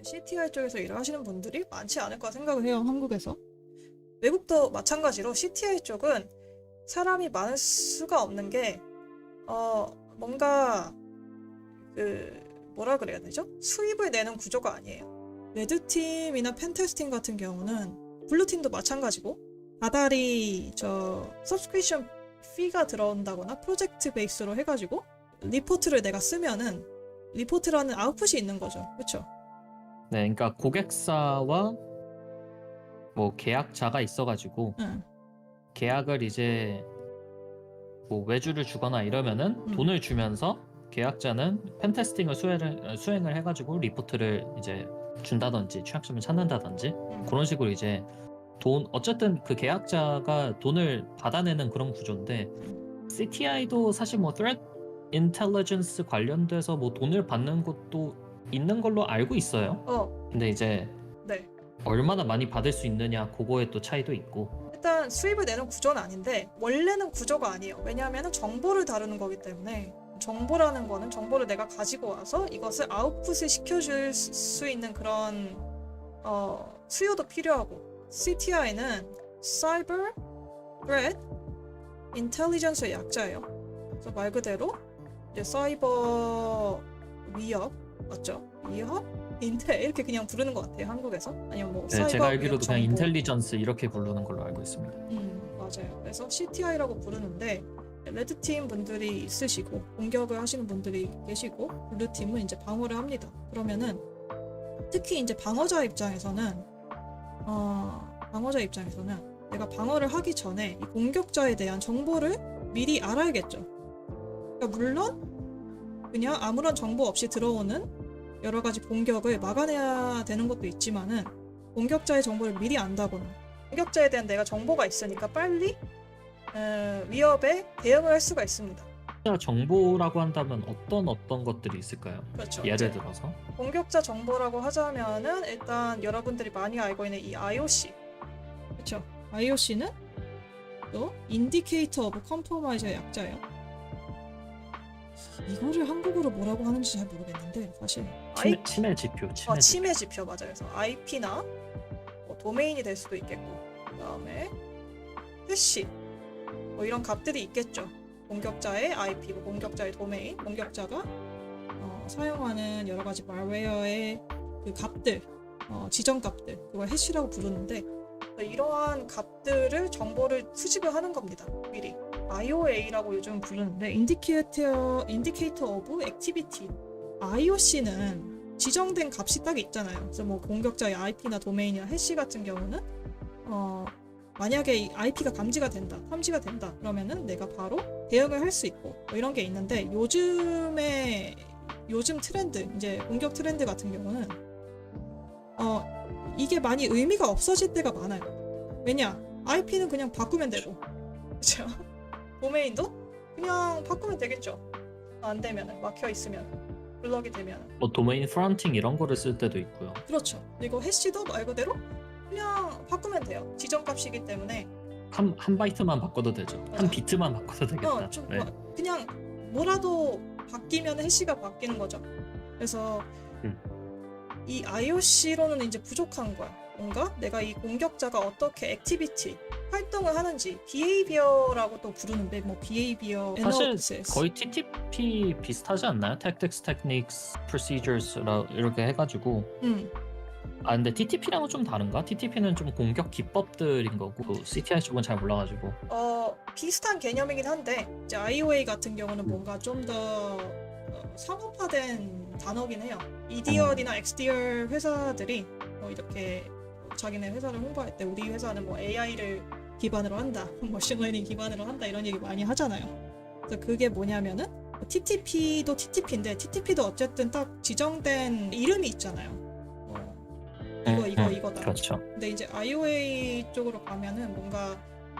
이제 CTI 쪽에서 일을 하시는 분들이 많지 않을까 생각을 해요. 한국에서. 외국도 마찬가지로 CTI 쪽은 사람이 많을 수가 없는 게 어, 뭔가 그 뭐라 그래야 되죠? 수입을 내는 구조가 아니에요. 레드팀이나 펜테스팅 같은 경우는 블루팀도 마찬가지고 다달이 저 서브스크리션 피가 들어온다거나 프로젝트 베이스로 해가지고 리포트를 내가 쓰면은 리포트라는 아웃풋이 있는 거죠. 그렇죠? 네, 그러니까 고객사와 뭐 계약자가 있어가지고 응. 계약을 이제 뭐 외주를 주거나 이러면은 음. 돈을 주면서 계약자는 펜테스팅을 수행을, 수행을 해가지고 리포트를 이제 준다든지 취약점을 찾는다든지 응. 그런 식으로 이제 돈 어쨌든 그 계약자가 돈을 받아내는 그런 구조인데 CTI도 사실 뭐 threat intelligence 관련돼서 뭐 돈을 받는 것도 있는 걸로 알고 있어요. 어, 근데 이제 네. 얼마나 많이 받을 수 있느냐 그거에 또 차이도 있고 일단 수입을 내는 구조는 아닌데 원래는 구조가 아니에요. 왜냐하면 정보를 다루는 거기 때문에 정보라는 거는 정보를 내가 가지고 와서 이것을 아웃풋을 시켜줄 수- 수 있는 그런 어, 수요도 필요하고 CTI는 Cyber Threat Intelligence의 약자예요. 그래서 말 그대로 이제 사이버 위협 맞죠? 위협? 인텔 이렇게 그냥 부르는 것 같아요 한국에서 아니면 뭐 네, 사이버 제가 알기로도 그냥 정보. 인텔리전스 이렇게 부르는 걸로 알고 있습니다. 음, 맞아요. 그래서 CTI라고 부르는데 레드 팀 분들이 있으시고 공격을 하시는 분들이 계시고 블루 팀은 이제 방어를 합니다. 그러면은 특히 이제 방어자 입장에서는 어, 방어자 입장에서는 내가 방어를 하기 전에 이 공격자에 대한 정보를 미리 알아야겠죠. 그러니까 물론 그냥 아무런 정보 없이 들어오는 여러 가지 공격을 막아내야 되는 것도 있지만은 공격자의 정보를 미리 안다거나 공격자에 대한 내가 정보가 있으니까 빨리 어, 위협에 대응을 할 수가 있습니다. 정보라고 한다면 어떤 어떤 것들이 있을까요? 그렇죠. 예를 들어서 공격자 정보라고 하자면은 일단 여러분들이 많이 알고 있는 이 IOC, 그렇죠? IOC는 또 Indicator of Compromise의 약자예요. 이거를 한국어로 뭐라고 하는지 잘 모르겠는데 사실 침해, I- 침해 지표, 침해 어, 지표. 침해 지표 맞아요. 그래서 IP나 뭐 도메인이 될 수도 있겠고, 그다음에 해시 뭐 이런 값들이 있겠죠. 공격자의 IP, 뭐 공격자의 도메인, 공격자가 어, 사용하는 여러 가지 말웨어의 그 값들, 어, 지정 값들, 그걸 해시라고 부르는데 그래서 이러한 값들을 정보를 수집을 하는 겁니다. 미리. IOA라고 요즘 부르는데 Indicator, Indicator of Activity. IOC는 지정된 값이 딱 있잖아요. 그래서 뭐 공격자의 IP나 도메인이나 해시 같은 경우는 어 만약에 이 IP가 감지가 된다, 탐지가 된다, 그러면은 내가 바로 대응을 할 수 있고 뭐 이런 게 있는데 요즘에 요즘 트렌드 이제 공격 트렌드 같은 경우는 어 이게 많이 의미가 없어질 때가 많아요. 왜냐 IP는 그냥 바꾸면 되고 그렇죠. 도메인도 그냥 바꾸면 되겠죠. 안 되면은 막혀 있으면 블럭이 되면 뭐 도메인 프런팅 이런 거를 쓸 때도 있고요. 그렇죠. 그리고 해시도 말 그대로 그냥 바꾸면 돼요. 지정 값이기 때문에 한, 한 바이트만 바꿔도 되죠. 맞아. 한 비트만 바꿔도 되겠다. 어, 좀 네. 뭐- 그냥 뭐라도 바뀌면 해시가 바뀌는 거죠. 그래서 음. 이 IOC로는 이제 부족한 거야. 뭔가 내가 이 공격자가 어떻게 액티비티 활동을 하는지 behavior라고 또 부르는데 뭐 behavior 사실 analysis 거의 TTP 비슷하지 않나요? Tactics, Techniques, Procedures 이렇게 해가지고 음, 아 근데 TTP랑은 좀 다른가? TTP는 좀 공격 기법들인 거고 CTI 쪽은 잘 몰라가지고 어, 비슷한 개념이긴 한데 이제 IOA 같은 경우는 음. 뭔가 좀 더 상업화된 단어긴 해요. EDR이나 XDR 회사들이 뭐 이렇게 자기네 회사를 홍보할 때 우리 회사는 뭐 AI를 기반으로 한다, 머신러닝 기반으로 한다 이런 얘기 많이 하잖아요. 그래서 그게 뭐냐면은 TTP도 TTP인데 TTP도 어쨌든 딱 지정된 이름이 있잖아요. 뭐 이거 이거 음, 이거다. 그렇죠. 근데 이제 IOA 쪽으로 가면은 뭔가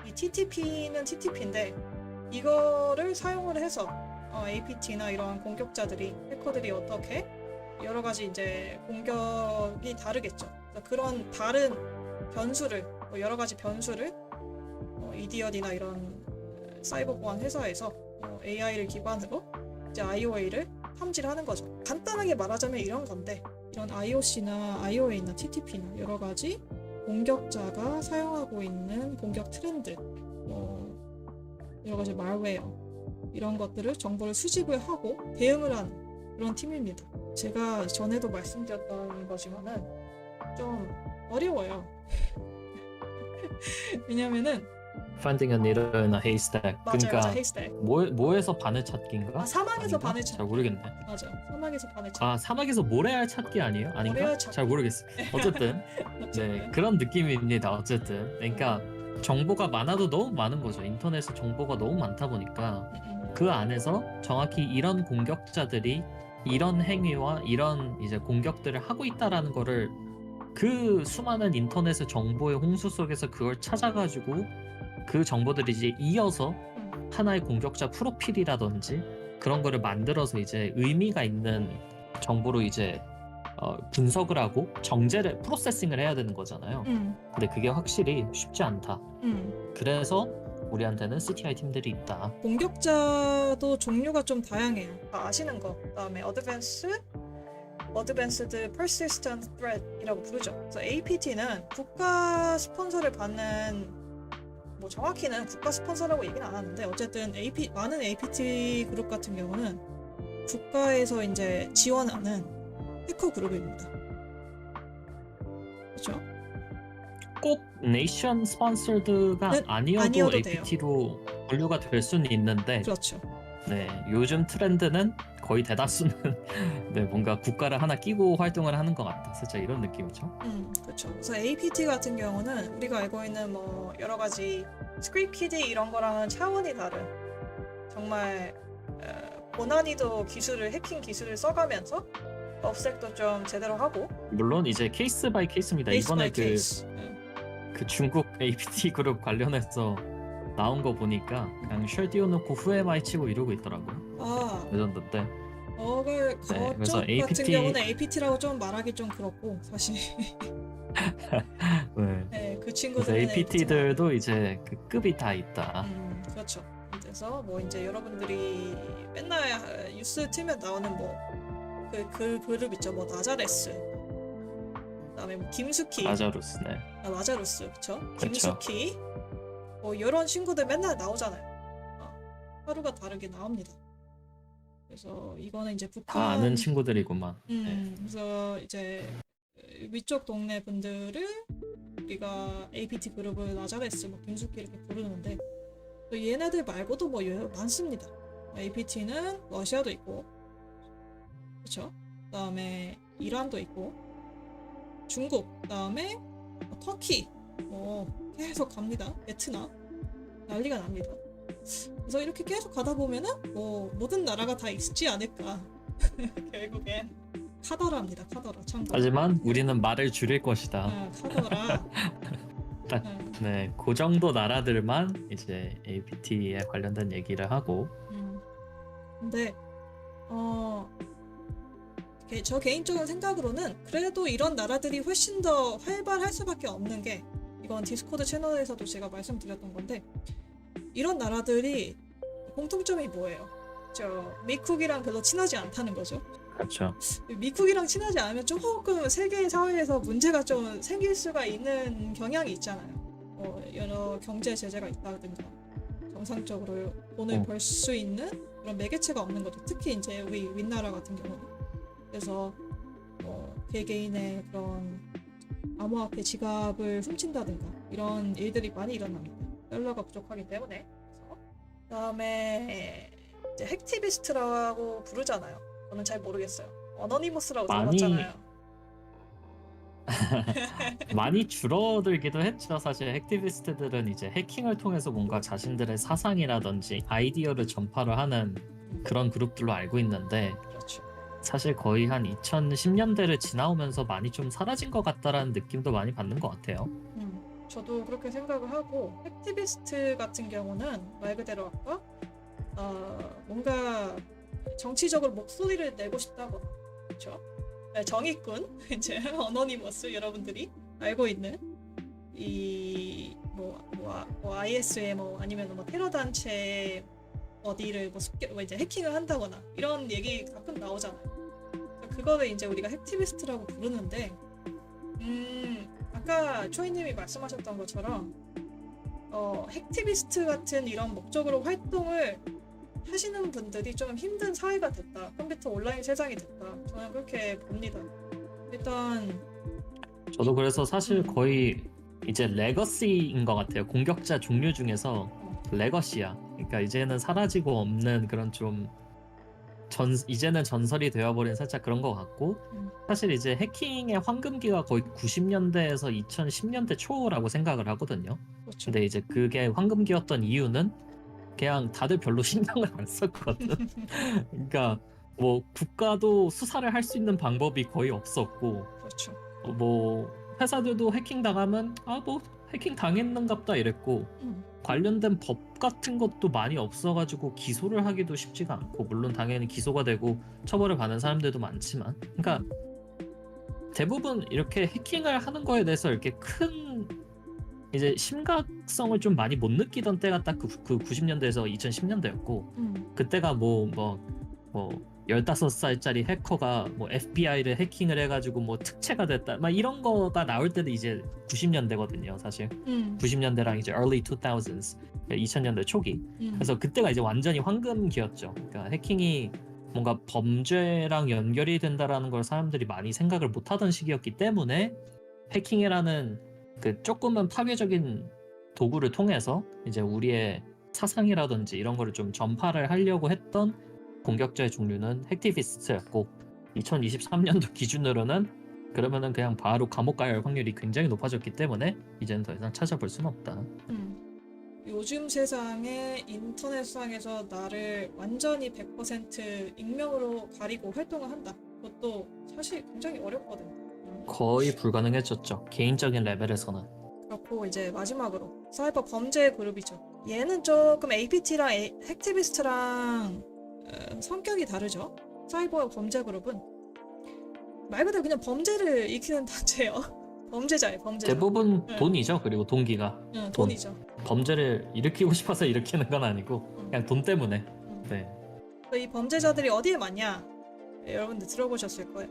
이 TTP는 TTP인데 이거를 사용을 해서 어, APT나 이런 공격자들이 해커들이 어떻게 여러 가지 이제 공격이 다르겠죠. 그래서 그런 다른 변수를 뭐 여러 가지 변수를 어, 이디언이나 이런 사이버 보안 회사에서 어, AI를 기반으로 이제 IOA를 탐지를 하는 거죠. 간단하게 말하자면 이런 건데 이런 IOC나 IOA나 TTP나 여러 가지 공격자가 사용하고 있는 공격 트렌드, 뭐 여러 가지 말웨어 이런 것들을 정보를 수집을 하고 대응을 하는 그런 팀입니다. 제가 전에도 말씀드렸던 거지만은 좀 어려워요. 왜냐면은 Finding a needle in a haystack. 맞아요, 그러니까 맞아 헤이스택. 뭐, 뭐에서 바늘 찾기인가? 아 사막에서 아닌가? 바늘 찾. 잘 모르겠네. 맞아, 사막에서 바늘 찾. 아 사막에서 모래알 찾기 아니에요? 아닌가? 모래알 찾기. 잘 모르겠어. 어쨌든 네 그런 느낌입니다. 어쨌든 그러니까 정보가 많아도 너무 많은 거죠. 인터넷에 정보가 너무 많다 보니까 음, 그 안에서 정확히 이런 공격자들이 이런 행위와 이런 이제 공격들을 하고 있다라는 거를 그 수많은 인터넷의 정보의 홍수 속에서 그걸 찾아가지고 그 정보들이 이제 이어서 음. 하나의 공격자 프로필이라든지 그런 거를 만들어서 이제 의미가 있는 정보로 이제 어, 분석을 하고 정제를 프로세싱을 해야 되는 거잖아요. 음, 근데 그게 확실히 쉽지 않다. 음. 그래서 우리한테는 CTI 팀들이 있다. 공격자도 종류가 좀 다양해요. 다 아시는 거. 그다음에 어드밴스, 어드밴스드 persistent threat이라고 부르죠. 그래서 APT는 국가 스폰서를 받는 뭐 정확히는 국가 스폰서라고 얘기는 안 하는데 어쨌든 AP 많은 APT 그룹 같은 경우는 국가에서 이제 지원하는 해커 그룹입니다. 그렇죠? 꼭 네이션 스폰서드가 네, 아니어도, 아니어도 돼요. APT로 분류가 될 수는 있는데 그렇죠. 네, 요즘 트렌드는 거의 대다수는 네, 뭔가 국가를 하나 끼고 활동을 하는 것 같다. 살짝 이런 느낌이죠. 음, 그렇죠. 그래서 APT 같은 경우는 우리가 알고 있는 뭐 여러 가지 스크립키드 이런 거랑은 차원이 다른 정말 어, 고난이도 기술을 해킹 기술을 써가면서 업색도 좀 제대로 하고 물론 이제 케이스 바이 케이스입니다. 케이스 이번에 바이 그, 케이스. 음, 그 중국 APT 그룹 관련해서 나온 거 보니까 그냥 쉘 띄워놓고 후회 많이 치고 이러고 있더라고요. 아, 레전드 때. 네, 거쪽 그래서 같은 APT 경우는 APT라고 좀 말하기 좀 그렇고 사실 네. 네, 그 그래서 친구들은 APT들도 이제 그 급이 다 있다. 음, 그렇죠. 그래서 뭐 이제 여러분들이 맨날 뉴스 틀면 나오는 뭐그 그 그룹 있죠. 뭐 나자레스. 그다음에 뭐 김수키. 라자루스네. 아, 라자루스. 그쵸? 그쵸. 김수키. 뭐 이런 친구들 맨날 나오잖아요. 어, 하루가 다르게 나옵니다. 그래서 이거는 이제 북한 다 아는 친구들이구만. 음, 그래서 이제 위쪽 동네 분들을 우리가 APT 그룹을 나자레스, 뭐 김숙기 이렇게 부르는데 또 얘네들 말고도 뭐 여- 많습니다. APT는 러시아도 있고, 그렇죠? 그다음에 이란도 있고, 중국, 그다음에 뭐 터키, 뭐 계속 갑니다. 베트남 난리가 납니다. 그래서 이렇게 계속 가다 보면은 뭐 모든 나라가 다 있지 않을까. 결국엔 카더라입니다. 카더라 참고. 하지만 우리는 말을 줄일 것이다. 아, 카더라. 딱. 음, 네, 그 정도 나라들만 이제 APT에 관련된 얘기를 하고 음. 근데 어. 개- 저 개인적인 생각으로는 그래도 이런 나라들이 훨씬 더 활발할 수밖에 없는 게 이건 디스코드 채널에서도 제가 말씀드렸던 건데 이런 나라들이 공통점이 뭐예요? 저 미국이랑 별로 친하지 않다는 거죠. 그렇죠. 미국이랑 친하지 않으면 조금 세계 사회에서 문제가 좀 생길 수가 있는 경향이 있잖아요. 뭐 여러 경제 제재가 있다든가 정상적으로 돈을 어. 벌수 있는 그런 매개체가 없는 거죠. 특히 이제 우리 윗나라 같은 경우는 그래서 뭐 개개인의 그런 암호화폐 지갑을 훔친다든가 이런 일들이 많이 일어납니다. 달러가 부족하기 때문에 그래서 그다음에 이제 핵티비스트라고 부르잖아요. 저는 잘 모르겠어요. 어너니머스라고 많이 들어봤잖아요. 많이 줄어들기도 했죠. 사실 액티비스트들은 이제 해킹을 통해서 뭔가 자신들의 사상이라든지 아이디어를 전파를 하는 그런 그룹들로 알고 있는데 그렇죠. 사실 거의 한 2010년대를 지나오면서 많이 좀 사라진 것 같다라는 느낌도 많이 받는 것 같아요. 음, 저도 그렇게 생각을 하고 액티비스트 같은 경우는 말 그대로 아까 어, 뭔가 정치적으로 목소리를 내고 싶다거나 그렇죠? 네, 정의꾼 이제 어너니머스 여러분들이 알고 있는 이뭐 뭐, 뭐 IS의 뭐 아니면 뭐 테러 단체 어디를 뭐, 습격, 뭐 이제 해킹을 한다거나 이런 얘기 가끔 나오잖아요. 그거를 이제 우리가 핵티비스트라고 부르는데 음 아까 초이님이 말씀하셨던 것처럼 어 핵티비스트 같은 이런 목적으로 활동을 하시는 분들이 좀 힘든 사회가 됐다 컴퓨터 온라인 세상이 됐다 저는 그렇게 봅니다 일단 저도 그래서 사실 음. 거의 이제 레거시인 것 같아요. 공격자 종류 중에서 레거시야. 그러니까 이제는 사라지고 없는 그런 좀 전 이제는 전설이 되어버린 살짝 그런 것 같고 음. 사실 이제 해킹의 황금기가 거의 90년대에서 2010년대 초라고 생각을 하거든요. 그렇죠 근데 이제 그게 황금기였던 이유는 그냥 다들 별로 신경을 안 썼거든. 그러니까 뭐 국가도 수사를 할 수 있는 방법이 거의 없었고 그렇죠 어, 뭐 회사들도 해킹 당하면 아 뭐 해킹 당했는갑다 이랬고 음. 관련된 법 같은 것도 많이 없어가지고 기소를 하기도 쉽지가 않고 물론 당연히 기소가 되고 처벌을 받는 사람들도 많지만 그러니까 대부분 이렇게 해킹을 하는 거에 대해서 이렇게 큰 이제 심각성을 좀 많이 못 느끼던 때가 딱그 그 90년대에서 2010년대였고 음. 그때가 뭐뭐뭐 15살짜리 해커가 뭐 FBI를 해킹을 해가지고 뭐 특채가 됐다 막 이런 거가 나올 때도 이제 90년대거든요 사실 음. 90년대랑 이제 early 2000s 2000년대 초기 음. 그래서 그때가 이제 완전히 황금기였죠 그러니까 해킹이 뭔가 범죄랑 연결이 된다라는 걸 사람들이 많이 생각을 못하던 시기였기 때문에 해킹이라는 그 조금은 파괴적인 도구를 통해서 이제 우리의 사상이라든지 이런 거를 좀 전파를 하려고 했던 공격자의 종류는 핵티비스트였고 2023년도 기준으로는 그러면은 그냥 바로 감옥 가야 할 확률이 굉장히 높아졌기 때문에 이제는 더 이상 찾아볼 수는 없다. 음. 요즘 세상에 인터넷상에서 나를 완전히 100% 익명으로 가리고 활동을 한다. 그것도 사실 굉장히 어렵거든. 음. 거의 불가능해졌죠. 개인적인 레벨에서는. 그렇고 이제 마지막으로 사이버 범죄 그룹이죠. 얘는 조금 APT랑 어, 성격이 다르죠. 사이버 범죄 그룹은 말 그대로 그냥 범죄를 익히는 단체예요. 범죄자예요, 범죄자. 대부분 네. 돈이죠. 그리고 동기가 응, 돈이죠. 범죄를 일으키고 싶어서 일으키는 건 아니고 그냥 돈 때문에. 음. 네. 이 범죄자들이 어디에 많냐? 네, 여러분들 들어보셨을 거예요.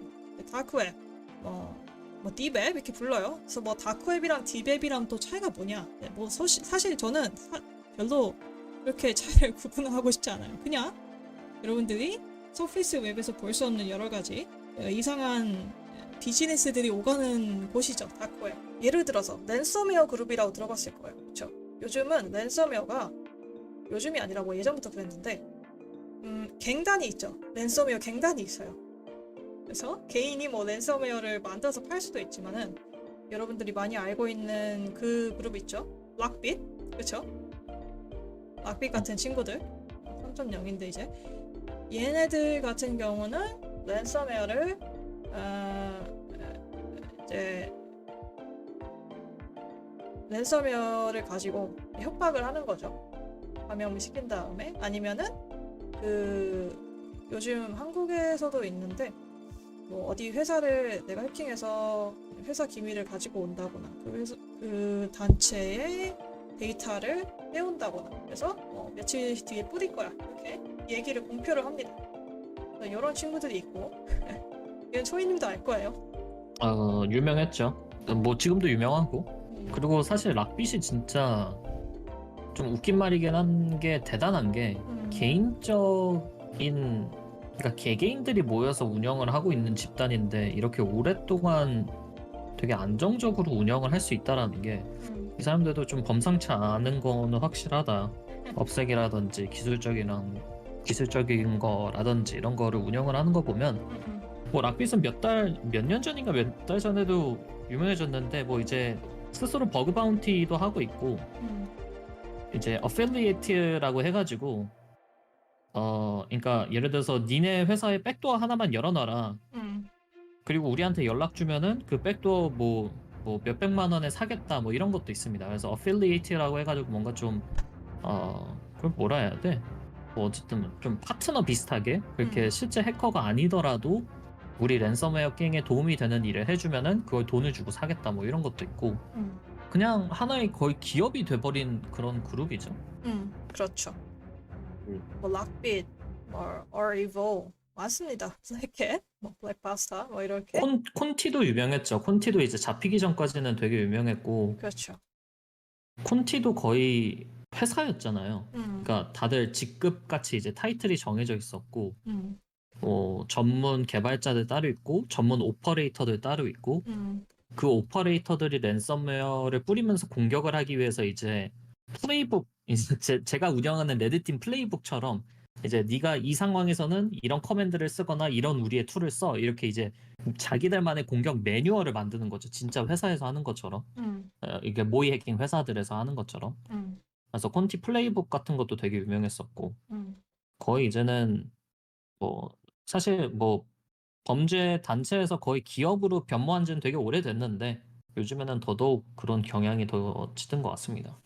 다크웹, 뭐, 뭐 딥웹 이렇게 불러요. 그래서 뭐 다크웹이랑 딥웹이랑 또 차이가 뭐냐? 네, 뭐 서시, 사실 저는 사- 별로 그렇게 차이를 구분하고 싶지 않아요. 그냥 여러분들이 서피스 웹에서 볼 수 없는 여러 가지 어, 이상한 비즈니스들이 오가는 곳이죠. 다크웹. 예를 들어서 랜섬웨어 그룹이라고 들어봤을 거예요. 그렇죠? 요즘은 랜섬웨어가 요즘이 아니라 뭐 예전부터 그랬는데 음, 갱단이 있죠. 랜섬웨어 갱단이 있어요. 그래서 개인이 뭐 랜섬웨어를 만들어서 팔 수도 있지만은 여러분들이 많이 알고 있는 그 그룹 있죠. 락빗, 그렇죠? 락빗 같은 친구들 3.0인데 이제 얘네들 같은 경우는 랜섬웨어를 어, 이제 랜섬웨어를 가지고 협박을 하는 거죠. 감염을 시킨 다음에. 아니면은 그 요즘 한국에서도 있는데 뭐 어디 회사를 내가 해킹해서 회사 기밀을 가지고 온다거나 그, 회사, 그 단체의 데이터를 떼온다거나 그래서 뭐 며칠 뒤에 뿌릴 거야. 이렇게 얘기를 공표를 합니다. 이런 친구들이 있고 이건 초이님도 알 거예요. 어 유명했죠. 뭐 지금도 유명하고 음, 그리고 사실 락빗이 진짜 좀 웃긴 말이긴 한 게 대단한 게 음, 개인적인 그러니까 개개인들이 모여서 운영을 하고 있는 집단인데 이렇게 오랫동안 되게 안정적으로 운영을 할 수 있다라는 게 이 음, 사람들도 좀 범상치 않은 거는 확실하다. 업색이라든지 기술적이랑 기술적인 거라든지 이런 거를 운영을 하는 거 보면. 뭐 락빗은 몇 달 몇 년 전인가 몇 달 전에도 유명해졌는데 뭐 이제 스스로 버그 바운티도 하고 있고 음, 이제 어필리에이트라고 해가지고 어 그러니까 예를 들어서 니네 회사의 백도어 하나만 열어놔라 음, 그리고 우리한테 연락 주면은 그 백도어 뭐 뭐 몇백만 원에 사겠다 뭐 이런 것도 있습니다 그래서 어필리에이트라고 해가지고 뭔가 좀 어 그걸 뭐라 해야 돼? 뭐 어쨌든 좀 파트너 비슷하게 그렇게 음. 실제 해커가 아니더라도 우리 랜섬웨어 갱에 도움이 되는 일을 해주면은 그걸 돈을 주고 사겠다 뭐 이런 것도 있고 음, 그냥 하나의 거의 기업이 돼버린 그런 그룹이죠. 음, 그렇죠. 음. 뭐 락빗, 뭐 얼이보, 많습니다. 블랙캣, 뭐 블랙바스타, 뭐 이렇게. 콘 콘티도 유명했죠. 콘티도 이제 잡히기 전까지는 되게 유명했고 그렇죠. 콘티도 거의 회사였잖아요. 음, 그러니까 다들 직급 같이 이제 타이틀이 정해져 있었고 음, 뭐 전문 개발자들 따로 있고 전문 오퍼레이터들 따로 있고 음, 그 오퍼레이터들이 랜섬웨어를 뿌리면서 공격을 하기 위해서 이제 플레이북 이제 제, 제가 운영하는 레드팀 플레이북처럼 이제 네가 이 상황에서는 이런 커맨드를 쓰거나 이런 우리의 툴을 써. 이렇게 이제 자기들만의 공격 매뉴얼을 만드는 거죠. 진짜 회사에서 하는 것처럼. 음, 어, 이게 모의 해킹 회사들에서 하는 것처럼. 음, 그래서 콘티 플레이북 같은 것도 되게 유명했었고 음, 거의 이제는 뭐 사실 뭐 범죄 단체에서 거의 기업으로 변모한 지는 되게 오래됐는데 요즘에는 더더욱 그런 경향이 더 짙은 것 같습니다.